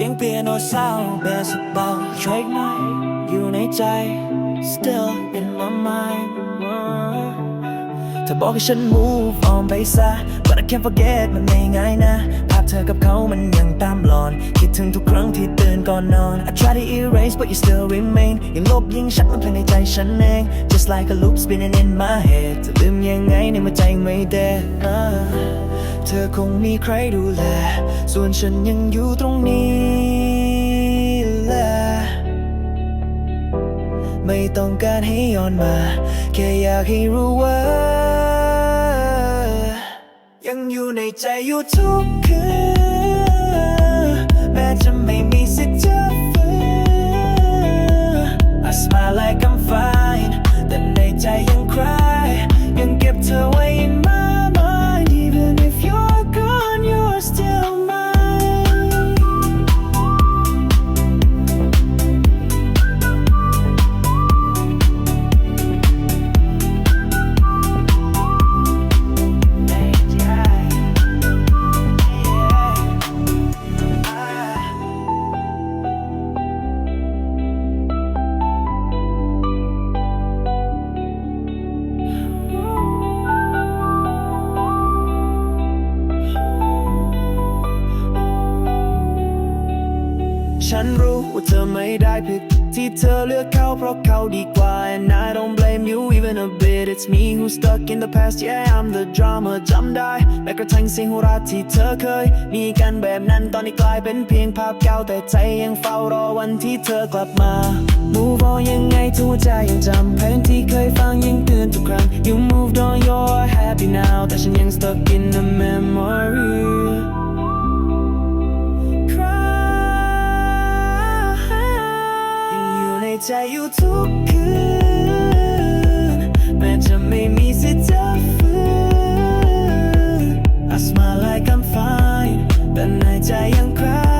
ียงเปียโนเศร้าเบสเบาช่วยหน่อยอยู่ในใจ still in my mind เธอบอกให้ฉัน move on ไปซะ but I can't forget มันไม่ง่ายนะ ภาพเธอกับเขามันยังตามหลอน คิดถึงทุกครั้งที่ตื่นก่อนนอน I try to erase but you still remain ยิ่งลบยิ่งชัดมันเพลงในใจฉันเอง just like a loop spinning in my head จะลืมยังไงในเมื่อใจไม่เด็ดเธอคงมีใครดูแล ส่วนฉันยังอยู่ตรงนี้ ต้องการให้ย้อนมา แค่อยากให้รู้ว่า ยังอยู่ในใจอยู่ทุกคืนแม้จะไม่มี ฉันรู้ว่าเธอไม่ได้ผิดที่เธอเลือกเขาเพราะเขาดีกว่า and I don't blame you even a bit it's me who's stuck in the past yeah I'm the drama จำได้แม้กระทั่งเสียงหัวเราะที่เธอเคย มีกันแบบนั้นตอนนี้กลายเป็นเพียงภาพเก่าแต่ใจยังเฝ้ารอวันที่เธอกลับมา move on ยังไงทุกหัวใจยังจำเพลงที่เคยฟังยังเตือนทุกครั้ง you moved on you're happy now แต่ฉันยัง stuck in the memory ใจอยู่ทุกคืนแม้จะไม่มีสิทธิ์จะฟื้น I smile like I'm fine แต่ในใจยังครา